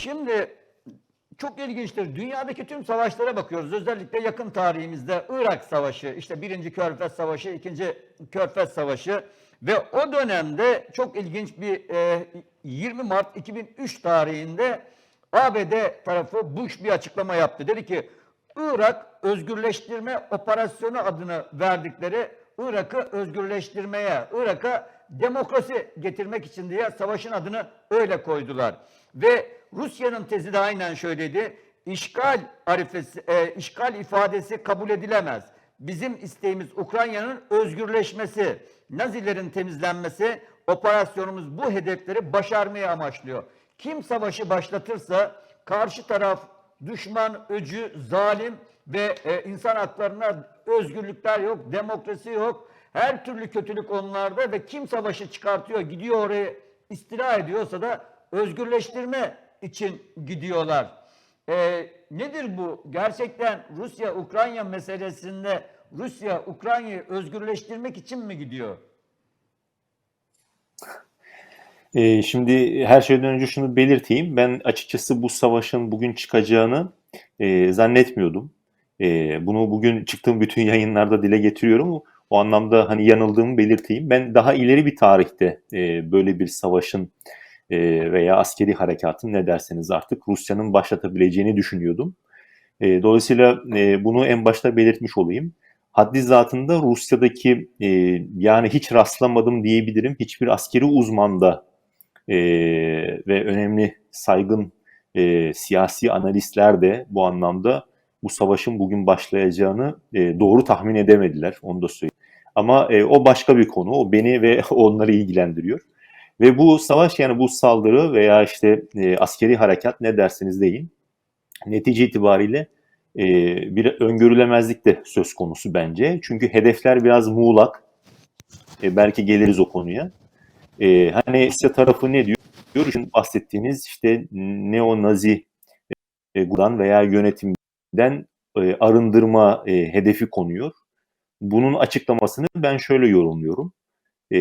Şimdi çok ilginçtir. Dünyadaki tüm savaşlara bakıyoruz. Özellikle yakın tarihimizde Irak Savaşı, işte birinci Körfez Savaşı, ikinci Körfez Savaşı ve o dönemde çok ilginç bir e, 20 Mart 2003 tarihinde ABD tarafı Bush bir açıklama yaptı. Dedi ki Irak özgürleştirme operasyonu adını verdikleri Irak'ı özgürleştirmeye, Irak'a demokrasi getirmek için diye savaşın adını öyle koydular. Ve Rusya'nın tezi de aynen şöyleydi. İşgal arifesi, e, işgal ifadesi kabul edilemez. Bizim isteğimiz Ukrayna'nın özgürleşmesi, Nazilerin temizlenmesi, operasyonumuz bu hedefleri başarmayı amaçlıyor. Kim savaşı başlatırsa karşı taraf düşman, öcü, zalim ve e, insan haklarına özgürlükler yok, demokrasi yok. Her türlü kötülük onlarda ve kim savaşı çıkartıyor, gidiyor oraya istila ediyorsa da özgürleştirme için gidiyorlar. E, nedir bu? Gerçekten Rusya-Ukrayna meselesinde Rusya Ukrayna'yı özgürleştirmek için mi gidiyor? Ee, şimdi her şeyden önce şunu belirteyim. Ben açıkçası bu savaşın bugün çıkacağını e, zannetmiyordum. E, bunu bugün çıktığım bütün yayınlarda dile getiriyorum. O anlamda hani yanıldığımı belirteyim. Ben daha ileri bir tarihte e, böyle bir savaşın e, veya askeri harekatın ne derseniz artık Rusya'nın başlatabileceğini düşünüyordum. E, dolayısıyla e, bunu en başta belirtmiş olayım. Haddi zatında Rusya'daki e, yani hiç rastlamadım diyebilirim hiçbir askeri uzmanda e, ve önemli saygın e, siyasi analistler de bu anlamda bu savaşın bugün başlayacağını e, doğru tahmin edemediler. Onu da söyleyeyim. Ama e, o başka bir konu. O beni ve onları ilgilendiriyor. Ve bu savaş yani bu saldırı veya işte e, askeri harekat ne derseniz deyin netice itibariyle e, bir öngörülemezlik de söz konusu bence. Çünkü hedefler biraz muğlak. E, belki geliriz o konuya. E, hani Rusya tarafı ne diyor? Şimdi bahsettiğiniz işte neo-nazi e, veya yönetimden e, arındırma e, hedefi konuyor. Bunun açıklamasını ben şöyle yorumluyorum. E,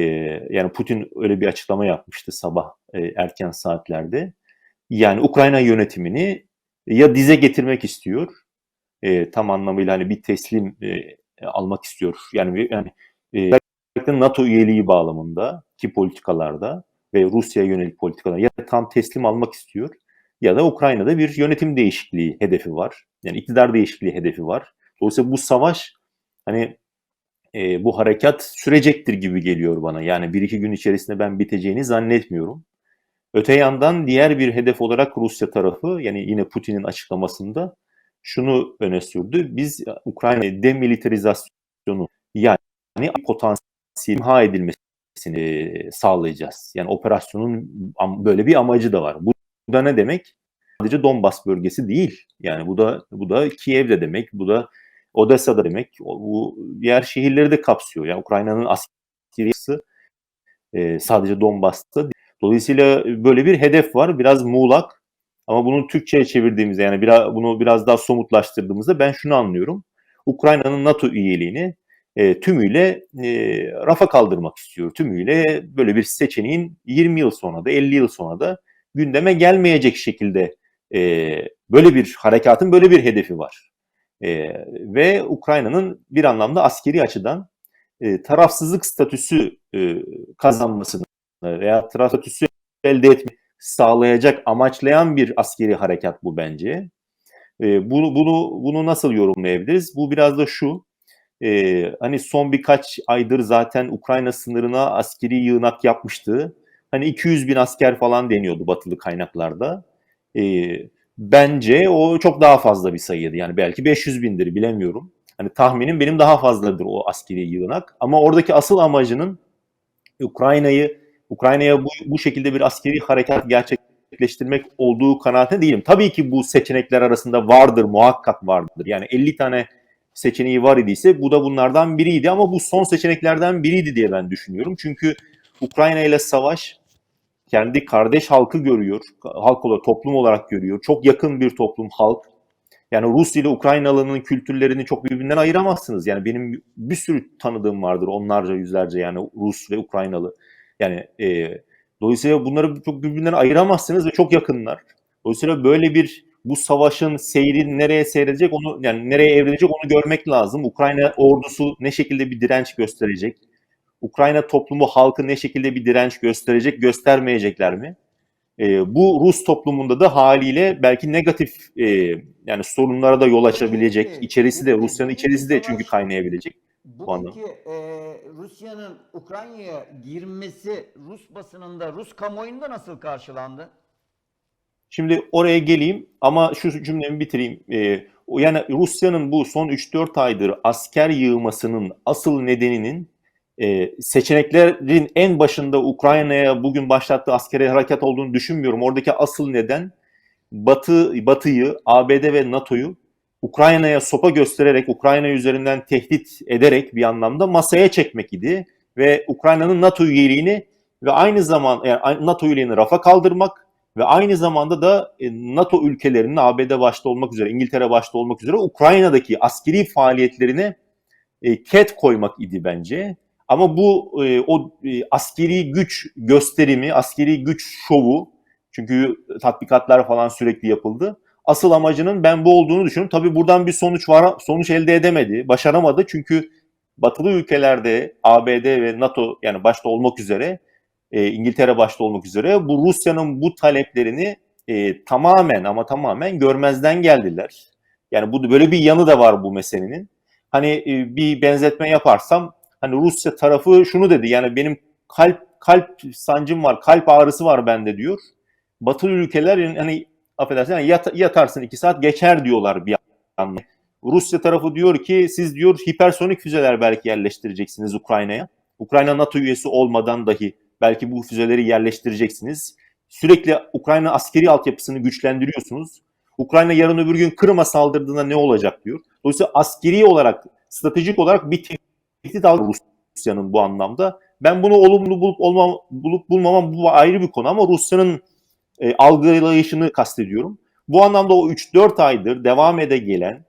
yani Putin öyle bir açıklama yapmıştı sabah e, erken saatlerde. Yani Ukrayna yönetimini ya dize getirmek istiyor, e, tam anlamıyla hani bir teslim e, almak istiyor. Yani yani e, NATO üyeliği bağlamında ki politikalarda ve Rusya'ya yönelik politikalar ya tam teslim almak istiyor ya da Ukrayna'da bir yönetim değişikliği hedefi var. Yani iktidar değişikliği hedefi var. Dolayısıyla bu savaş hani e, bu harekat sürecektir gibi geliyor bana. Yani bir iki gün içerisinde ben biteceğini zannetmiyorum. Öte yandan diğer bir hedef olarak Rusya tarafı yani yine Putin'in açıklamasında şunu öne sürdü. Biz Ukrayna demilitarizasyonu yani potansiyel imha edilmesini sağlayacağız. Yani operasyonun böyle bir amacı da var. Bu da ne demek? Sadece Donbas bölgesi değil. Yani bu da bu da Kiev'de demek, bu da Odessa'da demek. Bu diğer şehirleri de kapsıyor. Yani Ukrayna'nın askeriyası e, sadece Donbas'ta. Dolayısıyla böyle bir hedef var. Biraz muğlak ama bunu Türkçe'ye çevirdiğimizde yani biraz, bunu biraz daha somutlaştırdığımızda ben şunu anlıyorum. Ukrayna'nın NATO üyeliğini e, tümüyle e, rafa kaldırmak istiyor. Tümüyle böyle bir seçeneğin 20 yıl sonra da 50 yıl sonra da gündeme gelmeyecek şekilde e, böyle bir harekatın böyle bir hedefi var. E, ve Ukrayna'nın bir anlamda askeri açıdan e, tarafsızlık statüsü e, kazanmasını veya taraf statüsü elde etmeyi sağlayacak, amaçlayan bir askeri harekat bu bence. E, bunu, bunu, bunu nasıl yorumlayabiliriz? Bu biraz da şu, e, hani son birkaç aydır zaten Ukrayna sınırına askeri yığınak yapmıştı. Hani 200 bin asker falan deniyordu batılı kaynaklarda. E, bence o çok daha fazla bir sayıydı. Yani belki 500 bindir bilemiyorum. Hani tahminim benim daha fazladır o askeri yığınak. Ama oradaki asıl amacının Ukrayna'yı Ukrayna'ya bu, bu şekilde bir askeri harekat gerçekleştirmek olduğu kanaatinde değilim. Tabii ki bu seçenekler arasında vardır, muhakkak vardır. Yani 50 tane seçeneği var idiyse bu da bunlardan biriydi ama bu son seçeneklerden biriydi diye ben düşünüyorum. Çünkü Ukrayna ile savaş kendi kardeş halkı görüyor, halk olarak, toplum olarak görüyor. Çok yakın bir toplum, halk. Yani Rus ile Ukraynalı'nın kültürlerini çok birbirinden ayıramazsınız. Yani benim bir sürü tanıdığım vardır, onlarca, yüzlerce yani Rus ve Ukraynalı. Yani e, dolayısıyla bunları çok birbirinden ayıramazsınız ve çok yakınlar. Dolayısıyla böyle bir bu savaşın seyri nereye seyredecek onu yani nereye evrilecek onu görmek lazım. Ukrayna ordusu ne şekilde bir direnç gösterecek? Ukrayna toplumu halkı ne şekilde bir direnç gösterecek, göstermeyecekler mi? E, bu Rus toplumunda da haliyle belki negatif e, yani sorunlara da yol açabilecek. İçerisi de Rusya'nın içerisi de çünkü kaynayabilecek. anlamda. Bugünkü e, Rusya'nın Ukrayna'ya girmesi Rus basınında, Rus kamuoyunda nasıl karşılandı? Şimdi oraya geleyim ama şu cümlemi bitireyim. O yani Rusya'nın bu son 3-4 aydır asker yığmasının asıl nedeninin e, seçeneklerin en başında Ukrayna'ya bugün başlattığı askeri harekat olduğunu düşünmüyorum. Oradaki asıl neden Batı, Batı'yı, ABD ve NATO'yu Ukrayna'ya sopa göstererek, Ukrayna üzerinden tehdit ederek bir anlamda masaya çekmek idi. Ve Ukrayna'nın NATO üyeliğini ve aynı zaman yani NATO üyeliğini rafa kaldırmak ve aynı zamanda da e, NATO ülkelerinin ABD başta olmak üzere, İngiltere başta olmak üzere Ukrayna'daki askeri faaliyetlerine e, ket koymak idi bence. Ama bu e, o e, askeri güç gösterimi, askeri güç şovu çünkü tatbikatlar falan sürekli yapıldı. Asıl amacının ben bu olduğunu düşünüyorum. Tabii buradan bir sonuç var, sonuç elde edemedi, başaramadı. Çünkü batılı ülkelerde ABD ve NATO yani başta olmak üzere e, İngiltere başta olmak üzere bu Rusya'nın bu taleplerini e, tamamen ama tamamen görmezden geldiler. Yani bu böyle bir yanı da var bu meselenin. Hani e, bir benzetme yaparsam hani Rusya tarafı şunu dedi yani benim kalp kalp sancım var, kalp ağrısı var bende diyor. Batılı ülkeler yani hani affedersin yani yat, yatarsın iki saat geçer diyorlar bir anlamda. Rusya tarafı diyor ki siz diyor hipersonik füzeler belki yerleştireceksiniz Ukrayna'ya. Ukrayna NATO üyesi olmadan dahi belki bu füzeleri yerleştireceksiniz. Sürekli Ukrayna askeri altyapısını güçlendiriyorsunuz. Ukrayna yarın öbür gün Kırım'a saldırdığında ne olacak diyor. Dolayısıyla askeri olarak, stratejik olarak bir tehdit aldı Rusya'nın bu anlamda. Ben bunu olumlu bulup olmam, bulup bulmamam bu ayrı bir konu ama Rusya'nın e, algılayışını kastediyorum. Bu anlamda o 3-4 aydır devam ede gelen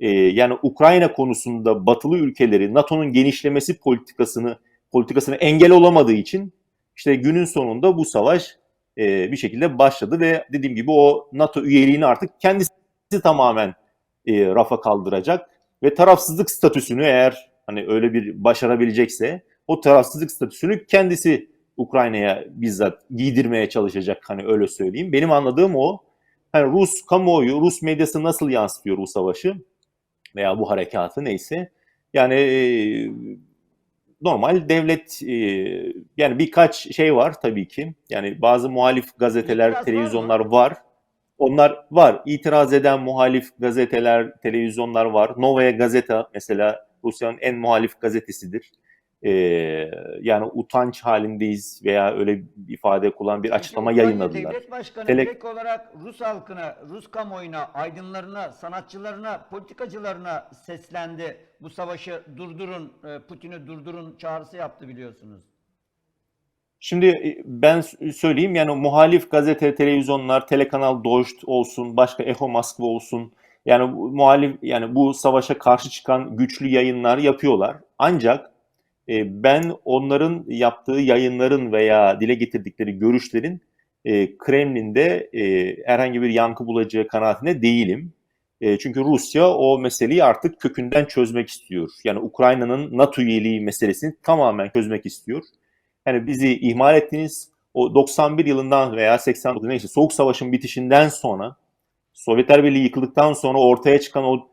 e, yani Ukrayna konusunda batılı ülkeleri NATO'nun genişlemesi politikasını politikasını engel olamadığı için işte günün sonunda bu savaş e, bir şekilde başladı ve dediğim gibi o NATO üyeliğini artık kendisi tamamen e, rafa kaldıracak ve tarafsızlık statüsünü eğer hani öyle bir başarabilecekse o tarafsızlık statüsünü kendisi Ukrayna'ya bizzat giydirmeye çalışacak hani öyle söyleyeyim. Benim anladığım o. Hani Rus kamuoyu, Rus medyası nasıl yansıtıyor bu savaşı veya bu harekatı neyse. Yani e, normal devlet e, yani birkaç şey var tabii ki. Yani bazı muhalif gazeteler, İtiraz var televizyonlar mı? var. Onlar var. İtiraz eden muhalif gazeteler, televizyonlar var. Novaya Gazeta mesela Rusya'nın en muhalif gazetesidir. Ee, yani utanç halindeyiz veya öyle bir ifade kullanan bir açıklama yayınladılar. Devlet Başkanı Tele- direkt olarak Rus halkına, Rus kamuoyuna, aydınlarına, sanatçılarına, politikacılarına seslendi. Bu savaşı durdurun, e, Putin'i durdurun çağrısı yaptı biliyorsunuz. Şimdi e, ben söyleyeyim yani muhalif gazete, televizyonlar, telekanal Dost olsun, başka Echo Moskva olsun yani bu muhalif yani bu savaşa karşı çıkan güçlü yayınlar yapıyorlar. Ancak e, ben onların yaptığı yayınların veya dile getirdikleri görüşlerin e, Kremlin'de e, herhangi bir yankı bulacağı kanaatinde değilim. E, çünkü Rusya o meseleyi artık kökünden çözmek istiyor. Yani Ukrayna'nın NATO üyeliği meselesini tamamen çözmek istiyor. Yani bizi ihmal ettiniz. O 91 yılından veya 89 neyse Soğuk Savaş'ın bitişinden sonra Sovyetler Birliği yıkıldıktan sonra ortaya çıkan o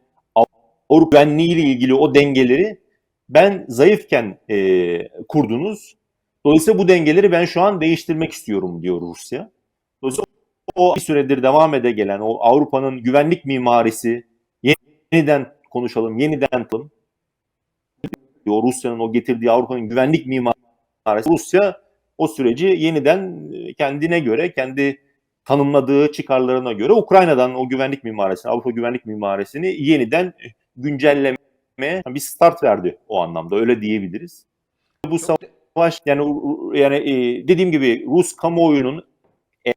Avrupa güvenliği ile ilgili o dengeleri ben zayıfken e, kurdunuz. Dolayısıyla bu dengeleri ben şu an değiştirmek istiyorum diyor Rusya. Dolayısıyla o bir süredir devam ede gelen o Avrupa'nın güvenlik mimarisi yeniden konuşalım, yeniden. O Rusya'nın o getirdiği Avrupa'nın güvenlik mimarisi Rusya o süreci yeniden e, kendine göre, kendi tanımladığı çıkarlarına göre Ukrayna'dan o güvenlik mimarisini, Avrupa güvenlik mimarisini yeniden güncellemeye bir start verdi o anlamda. Öyle diyebiliriz. Bu savaş yani yani e, dediğim gibi Rus kamuoyunun e,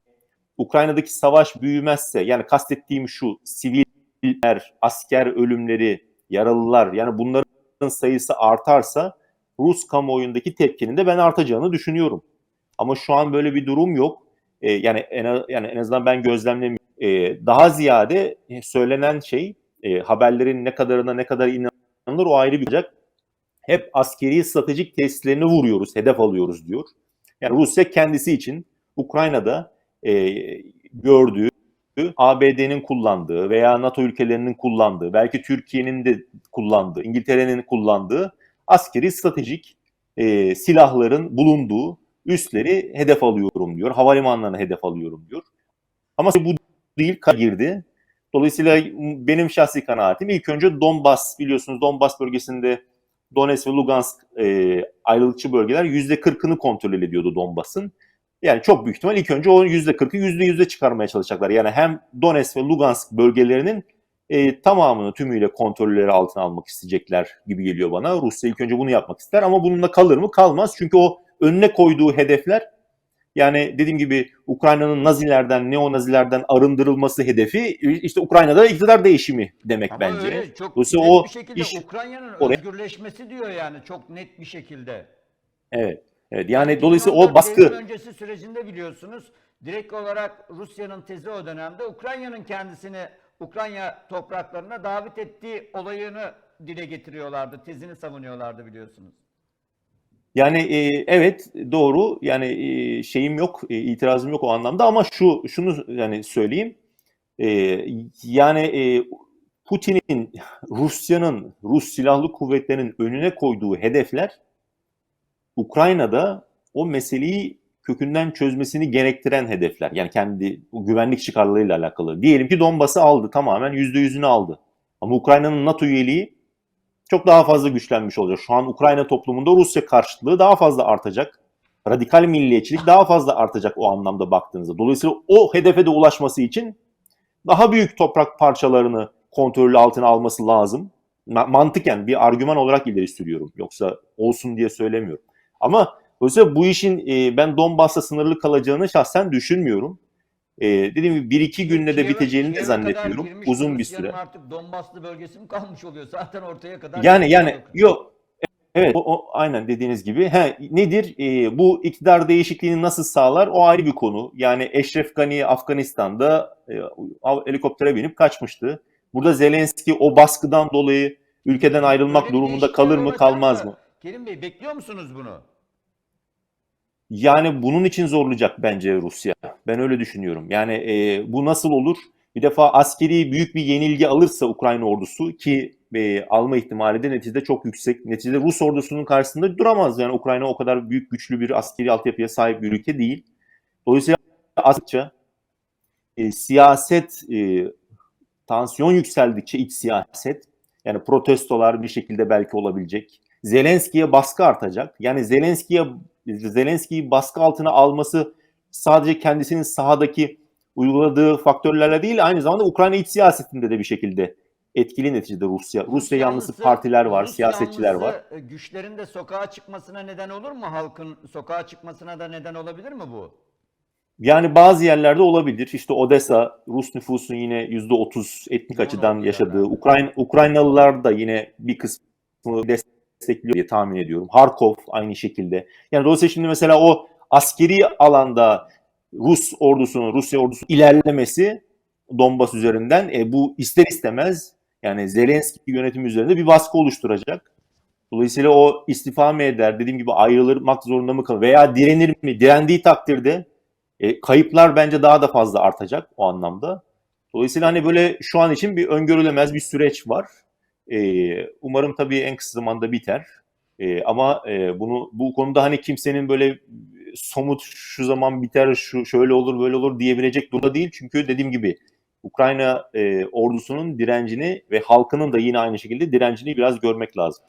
Ukrayna'daki savaş büyümezse yani kastettiğim şu siviller, asker ölümleri, yaralılar yani bunların sayısı artarsa Rus kamuoyundaki tepkinin de ben artacağını düşünüyorum. Ama şu an böyle bir durum yok. E, yani en yani en azından ben gözlemlemiyorum. e, daha ziyade e, söylenen şey e, haberlerin ne kadarına ne kadar inanılır o ayrı bir olacak. Hep askeri stratejik tesislerini vuruyoruz, hedef alıyoruz diyor. Yani Rusya kendisi için Ukrayna'da e, gördüğü ABD'nin kullandığı veya NATO ülkelerinin kullandığı, belki Türkiye'nin de kullandığı, İngiltere'nin kullandığı askeri stratejik e, silahların bulunduğu üsleri hedef alıyorum diyor. Havalimanlarına hedef alıyorum diyor. Ama bu değil girdi. Dolayısıyla benim şahsi kanaatim ilk önce Donbas biliyorsunuz Donbas bölgesinde Donetsk ve Lugansk e, ayrılıkçı bölgeler %40'ını kontrol ediyordu Donbas'ın. Yani çok büyük ihtimal ilk önce o %40'ı %100'e çıkarmaya çalışacaklar. Yani hem Donetsk ve Lugansk bölgelerinin e, tamamını tümüyle kontrolleri altına almak isteyecekler gibi geliyor bana. Rusya ilk önce bunu yapmak ister ama bununla kalır mı? Kalmaz. Çünkü o önüne koyduğu hedefler yani dediğim gibi Ukrayna'nın Nazilerden, neo-Nazilerden arındırılması hedefi işte Ukrayna'da iktidar değişimi demek Ama bence. öyle çok Dolayısıyla net o bir şekilde iş Ukrayna'nın oraya- özgürleşmesi diyor yani çok net bir şekilde. Evet. Evet. Yani dolayısıyla 2014 o baskı öncesi sürecinde biliyorsunuz direkt olarak Rusya'nın tezi o dönemde Ukrayna'nın kendisini Ukrayna topraklarına davet ettiği olayını dile getiriyorlardı. Tezini savunuyorlardı biliyorsunuz. Yani e, evet doğru yani e, şeyim yok e, itirazım yok o anlamda ama şu şunu yani söyleyeyim E, yani e, Putin'in Rusya'nın Rus silahlı kuvvetlerinin önüne koyduğu hedefler Ukrayna'da o meseleyi kökünden çözmesini gerektiren hedefler. Yani kendi güvenlik çıkarlarıyla alakalı. Diyelim ki Donbas'ı aldı tamamen %100'ünü aldı. Ama Ukrayna'nın NATO üyeliği çok daha fazla güçlenmiş olacak. Şu an Ukrayna toplumunda Rusya karşıtlığı daha fazla artacak. Radikal milliyetçilik daha fazla artacak o anlamda baktığınızda. Dolayısıyla o hedefe de ulaşması için daha büyük toprak parçalarını kontrolü altına alması lazım. Ma- Mantıken bir argüman olarak ileri sürüyorum. Yoksa olsun diye söylemiyorum. Ama dolayısıyla bu işin ben Donbass'ta sınırlı kalacağını şahsen düşünmüyorum. E, dediğim gibi bir iki günde de biteceğini de zannetmiyorum. Uzun bir süre. artık Donbaslı bölgesi mi kalmış oluyor? Zaten ortaya kadar. Yani yani geliyor. yok evet o, o aynen dediğiniz gibi. He, nedir? Ee, bu iktidar değişikliğini nasıl sağlar? O ayrı bir konu. Yani Eşref Gani Afganistan'da e, helikoptere binip kaçmıştı. Burada Zelenski o baskıdan dolayı ülkeden ayrılmak Böyle durumunda kalır mı kalmaz mı? Kerim Bey bekliyor musunuz bunu? Yani bunun için zorlayacak bence Rusya. Ben öyle düşünüyorum. Yani e, bu nasıl olur? Bir defa askeri büyük bir yenilgi alırsa Ukrayna ordusu ki e, alma ihtimali de neticede çok yüksek. Neticede Rus ordusunun karşısında duramaz. Yani Ukrayna o kadar büyük güçlü bir askeri altyapıya sahip bir ülke değil. Dolayısıyla açıkça e, siyaset e, tansiyon yükseldikçe iç siyaset yani protestolar bir şekilde belki olabilecek. Zelenski'ye baskı artacak. Yani Zelenski'ye Zelenski'yi baskı altına alması sadece kendisinin sahadaki uyguladığı faktörlerle değil aynı zamanda Ukrayna iç siyasetinde de bir şekilde etkili neticede Rusya. Rusya yanlısı partiler var, Rus siyasetçiler var. e, Güçlerin de sokağa çıkmasına neden olur mu? Halkın sokağa çıkmasına da neden olabilir mi bu? Yani bazı yerlerde olabilir. İşte Odessa, Rus nüfusun yine %30 etnik açıdan yaşadığı. Ukrayna Ukraynalılar da yine bir kısmı destekliyor diye tahmin ediyorum. Harkov aynı şekilde. Yani dolayısıyla şimdi mesela o askeri alanda Rus ordusunun, Rusya ordusunun ilerlemesi Donbas üzerinden e, bu ister istemez yani Zelenski yönetimi üzerinde bir baskı oluşturacak. Dolayısıyla o istifa mı eder, dediğim gibi ayrılmak zorunda mı kalır veya direnir mi? Direndiği takdirde e, kayıplar bence daha da fazla artacak o anlamda. Dolayısıyla hani böyle şu an için bir öngörülemez bir süreç var. E, umarım tabii en kısa zamanda biter. E, ama e, bunu bu konuda hani kimsenin böyle somut şu zaman biter, şu şöyle olur, böyle olur diyebilecek durumda değil. Çünkü dediğim gibi Ukrayna e, ordusunun direncini ve halkının da yine aynı şekilde direncini biraz görmek lazım.